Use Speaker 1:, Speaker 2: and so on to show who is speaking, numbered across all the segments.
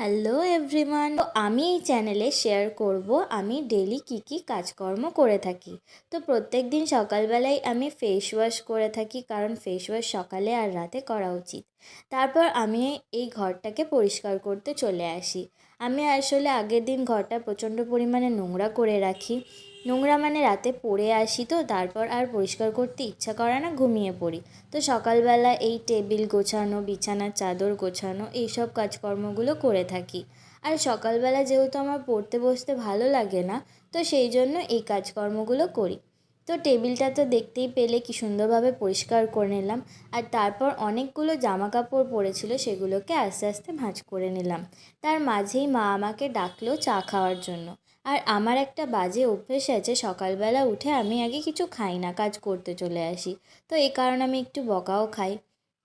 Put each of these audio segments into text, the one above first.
Speaker 1: Hello everyone তো আমি এই চ্যানেলে শেয়ার করব আমি ডেলি কি কি কাজকর্ম করে থাকি। তো প্রত্যেক দিন সকালবেলায় আমি ফেস ওয়াশ করে থাকি কারণ ফেস ওয়াশ সকালে আর রাতে করা উচিত। তারপর আমি এই ঘরটাকে পরিষ্কার করতে চলে আসি। আমি আসলে আগের দিন ঘরটা প্রচণ্ড পরিমাণে নোংরা করে রাখি। নোংরা মানে রাতে পড়ে আসি তো, তারপর আর পরিষ্কার করতে ইচ্ছা করে না ঘুমিয়ে পড়ি। তো সকালবেলা এই টেবিল গোছানো, বিছানার চাদর গোছানো, এইসব কাজকর্মগুলো করে থাকি। আর সকালবেলা যেহেতু আমার পড়তে বসতে ভালো লাগে না, তো সেই জন্য এই কাজকর্মগুলো করি। তো টেবিলটা তো দেখতেই পেলে কি সুন্দরভাবে পরিষ্কার করে নিলাম, আর তারপর অনেকগুলো জামা কাপড় পড়েছিল সেগুলোকে আস্তে আস্তে ভাঁজ করে নিলাম। তার মাঝেই মা আমাকে ডাকলো চা খাওয়ার জন্য। আর আমার একটা বাজে অভ্যেস আছে, সকালবেলা উঠে আমি আগে কিছু খাই না, কাজ করতে চলে আসি। তো এই কারণে আমি একটু বকাও খাই।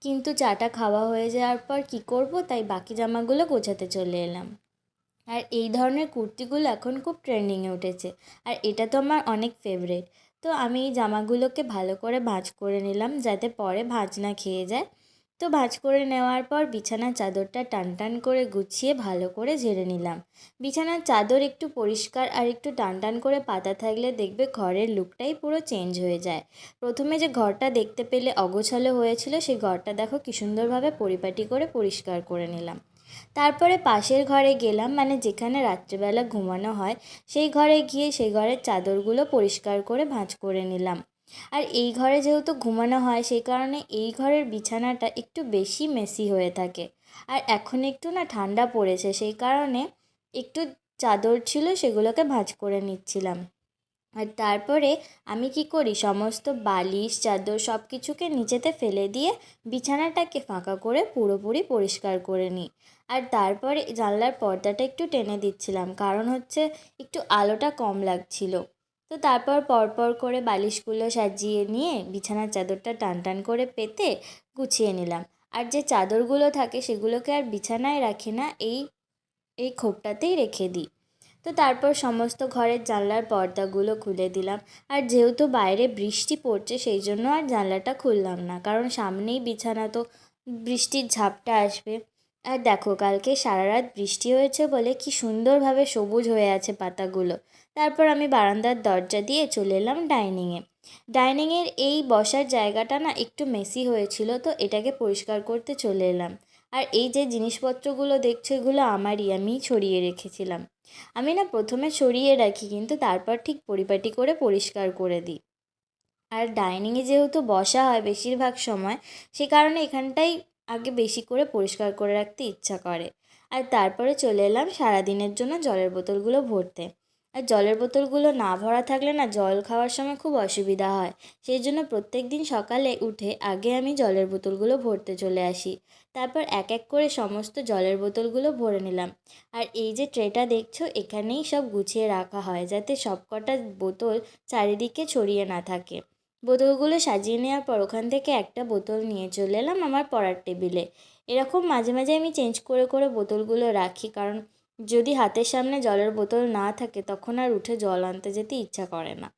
Speaker 1: কিন্তু চাটা খাওয়া হয়ে যাওয়ার পর কী করব, তাই বাকি জামাগুলো গোছাতে চলে এলাম। আর এই ধরনের কুর্তিগুলো এখন খুব ট্রেন্ডিংয়ে উঠেছে। আর এটা তো আমার অনেক ফেভারেট তো আমি এই জামাগুলোকে ভালো করে ভাঁজ করে নিলাম, যাতে পরে ভাঁজ না খেয়ে যায়। তো ভাঁজ করে নেওয়ার পর বিছানার চাদরটা টান টান করে গুছিয়ে ভালো করে ঝেড়ে নিলাম। বিছানার চাদর একটু পরিষ্কার আর একটু টান টান করে পাতা থাকলে দেখবে ঘরের লুকটাই পুরো চেঞ্জ হয়ে যায়। প্রথমে যে ঘরটা দেখতে পেলে অগোছালো হয়েছিল, সেই ঘরটা দেখো কী সুন্দরভাবে পরিপাটি করে পরিষ্কার করে নিলাম। তারপরে পাশের ঘরে গেলাম মানে যেখানে রাত্রেবেলা ঘুমানো হয়, সেই ঘরে গিয়ে সেই ঘরের চাদরগুলো পরিষ্কার করে ভাঁজ করে নিলাম। আর এই ঘরে যেহেতু ঘুমানো হয়, সেই কারণে এই ঘরের বিছানাটা একটু বেশি মেসি হয়ে থাকে। আর এখন একটু না ঠান্ডা পড়েছে, সেই কারণে একটু চাদর ছিল, সেগুলোকে ভাঁজ করে নিচ্ছিলাম। আর তারপরে আমি কি করি, সমস্ত বালিশ, চাদর সব কিছুকে নিচেতে ফেলে দিয়ে বিছানাটাকে ফাঁকা করে পুরোপুরি পরিষ্কার করে নিই। আর তারপরে জানলার পর্দাটা একটু টেনে দিচ্ছিলাম, কারণ হচ্ছে একটু আলোটা কম লাগছিল। তো তারপর পরপর করে বালিশগুলো সাজিয়ে নিয়ে বিছানার চাদরটা টান টান করে পেতে গুছিয়ে নিলাম। আর যে চাদরগুলো থাকে সেগুলোকে আর বিছানায় রাখি না, এই এই খোপটাতেই রেখে দিই। তো তারপর সমস্ত ঘরের জানলার পর্দাগুলো খুলে দিলাম। আর যেহেতু বাইরে বৃষ্টি পড়ছে সেই জন্য আর জানলাটা খুললাম না, কারণ সামনেই বিছানা তো বৃষ্টির ঝাপটা আসবে। আর দেখো কালকে সারা রাত বৃষ্টি হয়েছে বলে কি সুন্দরভাবে সবুজ হয়ে আছে পাতাগুলো। তারপর আমি বারান্দার দরজা দিয়ে চলে এলাম ডাইনিংয়ে। ডাইনিংয়ের এই বসার জায়গাটা না একটু মেসি হয়েছিল, তো এটাকে পরিষ্কার করতে চলে এলাম। আর এই যে জিনিসপত্রগুলো দেখছ, এগুলো আমারই আমি ছড়িয়ে রেখেছিলাম। আমি না প্রথমে ছড়িয়ে রাখি, কিন্তু তারপর ঠিক পরিপাটি করে পরিষ্কার করে দিই। আর ডাইনিংয়ে যেহেতু বসা হয় বেশিরভাগ সময়, সে কারণে এখানটাই আগে বেশি করে পরিষ্কার করে রাখতে ইচ্ছা করে। আর তারপরে চলে এলাম সারাদিনের জন্য জলের বোতলগুলো ভরতে। আর জলের বোতলগুলো না ভরা থাকলে না জল খাওয়ার সময় খুব অসুবিধা হয়। সেই জন্য প্রত্যেক দিন সকালে উঠে আগে আমি জলের বোতলগুলো ভরতে চলে আসি। তারপর এক এক করে সমস্ত জলের বোতলগুলো ভরে নিলাম। আর এই যে ট্রেটা দেখছ, এখানেই সব গুছিয়ে রাখা হয় যাতে সব কটা বোতল চারিদিকে ছড়িয়ে না থাকে। বোতলগুলো সাজিয়ে নেওয়ার পর ওখান থেকে একটা বোতল নিয়ে চলে এলাম আমার পড়ার টেবিলে। এরকম মাঝে মাঝে আমি চেঞ্জ করে করে বোতলগুলো রাখি কারণ যদি হাতের সামনে জলের বোতল না থাকে, তখন আর উঠে জল আনতে যেতে ইচ্ছা করে না।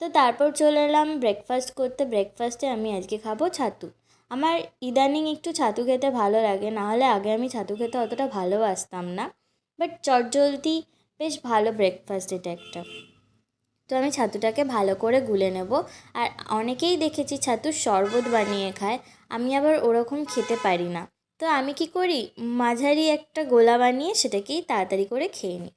Speaker 1: তো তারপর চলে এলাম ব্রেকফাস্ট করতে। ব্রেকফাস্টে আমি আজকে খাব ছাতু। আমার ইদানিং একটু ছাতু খেতে ভালো লাগে নাহলে আগে আমি ছাতু খেতে অতটা ভালোবাসতাম না। বাট চটজলদি বেশ ভালো ব্রেকফাস্ট এটা একটা। তো আমি ছাতুটাকে ভালো করে গুলে নেব। আর অনেকেই দেখেছি ছাতুর শরবত বানিয়ে খায়। আমি আবার ওরকম খেতে পারি না। তো আমি কি করি? মাঝারি একটা গোলা বানিয়ে সেটাকেই তাড়াতাড়ি করে খেয়ে নিই।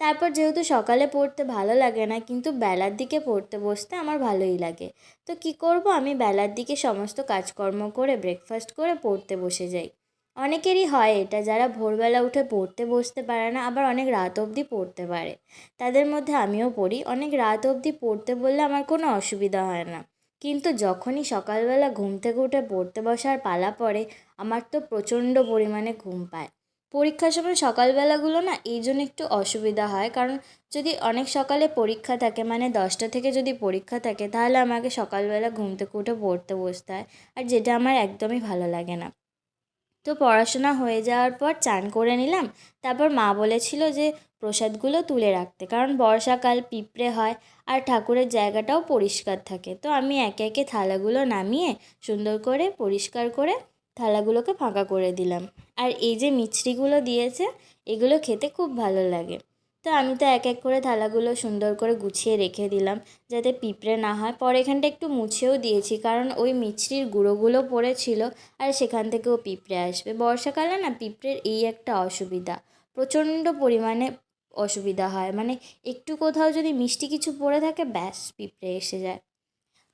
Speaker 1: তারপর যেহেতু সকালে পড়তে ভালো লাগে না, কিন্তু বেলার দিকে পড়তে বসতে আমার ভালোই লাগে। তো কি করব? আমি বেলার দিকে সমস্ত কাজকর্ম করে ব্রেকফাস্ট করে পড়তে বসে যাই। অনেকেরই হয় এটা, যারা ভোরবেলা উঠে পড়তে বসতে পারে না, আবার অনেক রাত অবধি পড়তে পারে। তাদের মধ্যে আমিও পড়ি। অনেক রাত অবধি পড়তে বললে আমার কোনো অসুবিধা হয় না। কিন্তু যখনই সকালবেলা ঘুম থেকে উঠে পড়তে বসার পালা পড়ে, আমার তো প্রচণ্ড পরিমাণে ঘুম পায়। পরীক্ষার সময় সকালবেলাগুলো না এই জন্য একটু অসুবিধা হয়, কারণ যদি অনেক সকালে পরীক্ষা থাকে মানে দশটা থেকে যদি পরীক্ষা থাকে, তাহলে আমাকে সকালবেলা ঘুম থেকে উঠে পড়তে বসতে হয়, আর যেটা আমার একদমই ভালো লাগে না। তো পড়াশোনা হয়ে যাওয়ার পর চান করে নিলাম। তারপর মা বলেছিল যে প্রসাদগুলো তুলে রাখতে, কারণ বর্ষাকাল পিঁপড়ে হয় আর ঠাকুরের জায়গাটাও পরিষ্কার থাকে। তো আমি একে একে থালাগুলো নামিয়ে সুন্দর করে পরিষ্কার করে থালাগুলোকে ফাঁকা করে দিলাম। আর এই যে মিছরিগুলো দিয়েছে, এগুলো খেতে খুব ভালো লাগে। তো আমি তো এক এক করে থালাগুলো সুন্দর করে গুছিয়ে রেখে দিলাম, যাতে পিঁপড়ে না হয়। পরে এখানটা একটু মুছেও দিয়েছি, কারণ ওই মিছরির গুঁড়োগুলো পড়েছিল আর সেখান থেকেও পিঁপড়ে আসবে। বর্ষাকালে না পিঁপড়ের এই একটা অসুবিধা, প্রচণ্ড পরিমাণে অসুবিধা হয়। মানে একটু কোথাও যদি মিষ্টি কিছু পড়ে থাকে, ব্যাস পিঁপড়ে এসে যায়।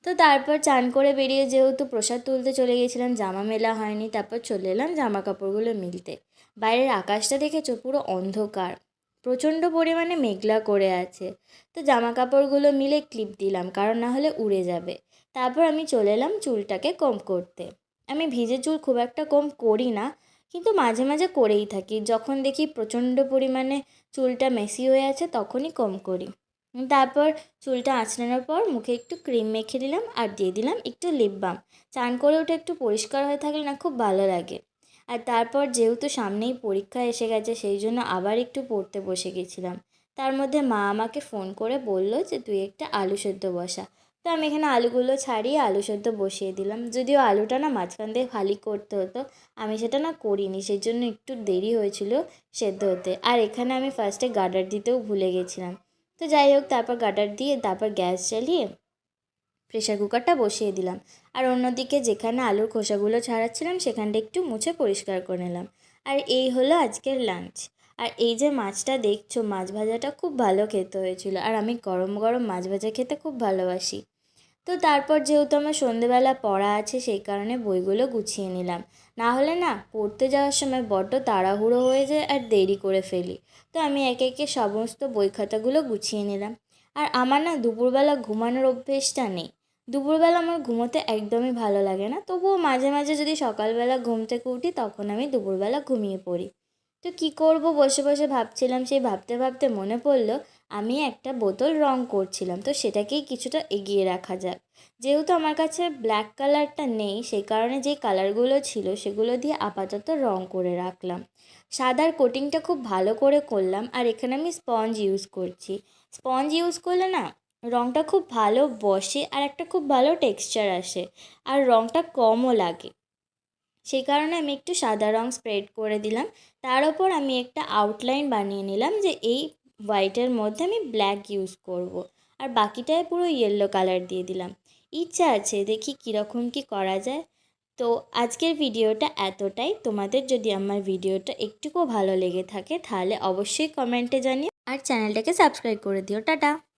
Speaker 1: তো তারপর চান করে বেরিয়ে যেহেতু প্রসাদ তুলতে চলে গেছিলাম জামা মেলা হয়নি, তারপর চলে এলাম জামা কাপড়গুলো মিলতে। বাইরের আকাশটা দেখেছ? পুরো অন্ধকার। প্রচণ্ড পরিমাণে মেঘলা করে আছে। তো জামা কাপড়গুলো মিলে ক্লিপ দিলাম, কারণ না হলে উড়ে যাবে। তারপর আমি চলে এলাম চুলটাকে কম করতে। আমি ভিজে চুল খুব একটা কম করি না, কিন্তু মাঝে মাঝে করেই থাকি। যখন দেখি প্রচণ্ড পরিমাণে চুলটা মেসি হয়ে আছে, তখনই কম করি। তারপর চুলটা আঁচড়ানোর পর মুখে একটু ক্রিম মেখে দিলাম আর দিয়ে দিলাম একটু লিপ বাম চান করে ওটা একটু পরিষ্কার হয়ে থাকলে না খুব ভালো লাগে। আর তারপর যেহেতু সামনেই পরীক্ষা এসে গেছে, সেই জন্য আবার একটু পড়তে বসে গেছিলাম। তার মধ্যে মা আমাকে ফোন করে বলল যে, তুই একটা আলু সেদ্ধ বসা। তো আমি এখানে আলুগুলো ছাড়িয়ে আলু সেদ্ধ বসিয়ে দিলাম। যদিও আলুটা না মাঝখান দিয়ে খালি করতে হতো, আমি সেটা না করিনি সেই জন্য একটু দেরি হয়েছিল সেদ্ধ হতে। আর এখানে আমি ফার্স্টে গার্ডার দিতেও ভুলে গেছিলাম। তো যাই হোক, তারপর গার্ডার দিয়ে তারপর গ্যাস জ্বালিয়ে প্রেশার কুকারটা বসিয়ে দিলাম। আর অন্যদিকে যেখানে আলুর খোসাগুলো ছাড়াচ্ছিলাম, সেখানটা একটু মুছে পরিষ্কার করে নিলাম। আর এই হলো আজকের লাঞ্চ আর এই যে মাছটা দেখছ, মাছ ভাজাটা খুব ভালো খেতে হয়েছিল। আর আমি গরম গরম মাছ ভাজা খেতে খুব ভালোবাসি। তো তারপর যেহেতু আমার সন্ধেবেলা পড়া আছে, সেই কারণে বইগুলো গুছিয়ে নিলাম। না হলে না, পড়তে যাওয়ার সময় বড্ড তাড়াহুড়ো হয়ে যায় আর দেরি করে ফেলি। তো আমি একে একে সমস্ত বই খাতাগুলো গুছিয়ে নিলাম। আর আমার না দুপুরবেলা ঘুমানোর অভ্যেসটা নেই। দুপুরবেলা আমার ঘুমোতে একদমই ভালো লাগে না, তবুও মাঝে মাঝে যদি সকালবেলা ঘুম থেকে উঠি তখন আমি দুপুরবেলা ঘুমিয়ে পড়ি। তো কী করব? বসে বসে ভাবছিলাম, সেই ভাবতে ভাবতে মনে পড়ল, আমি একটা বোতল রং করছিলাম, তো সেটাকেই কিছুটা এগিয়ে রাখা যাক। যেহেতু আমার কাছে ব্ল্যাক কালারটা নেই, সেই কারণে যেই কালারগুলো ছিল সেগুলো দিয়ে আপাতত রং করে রাখলাম। সাদার কোটিংটা খুব ভালো করে করলাম, আর এখানে আমি স্পঞ্জ ইউজ করছি। স্পঞ্জ ইউজ করলে না রঙটা খুব ভালো বসে আর একটা খুব ভালো টেক্সচার আসে। আর রঙটা কমও লাগে। সেই কারণে আমি একটু সাদা রঙ স্প্রেড করে দিলাম। তার ওপর আমি একটা আউটলাইন বানিয়ে নিলাম যে এই হোয়াইটের মধ্যে আমি ব্ল্যাক ইউজ করব। আর বাকিটায় পুরো ইয়েলো কালার দিয়ে দিলাম। ইচ্ছা আছে দেখি কীরকম কী করা যায়। তো আজকের ভিডিওটা এতটাই। তোমাদের যদি আমার ভিডিওটা একটুকুও ভালো লেগে থাকে তাহলে অবশ্যই কমেন্টে জানিও। আর চ্যানেলটাকে সাবস্ক্রাইব করে দিও। টাটা!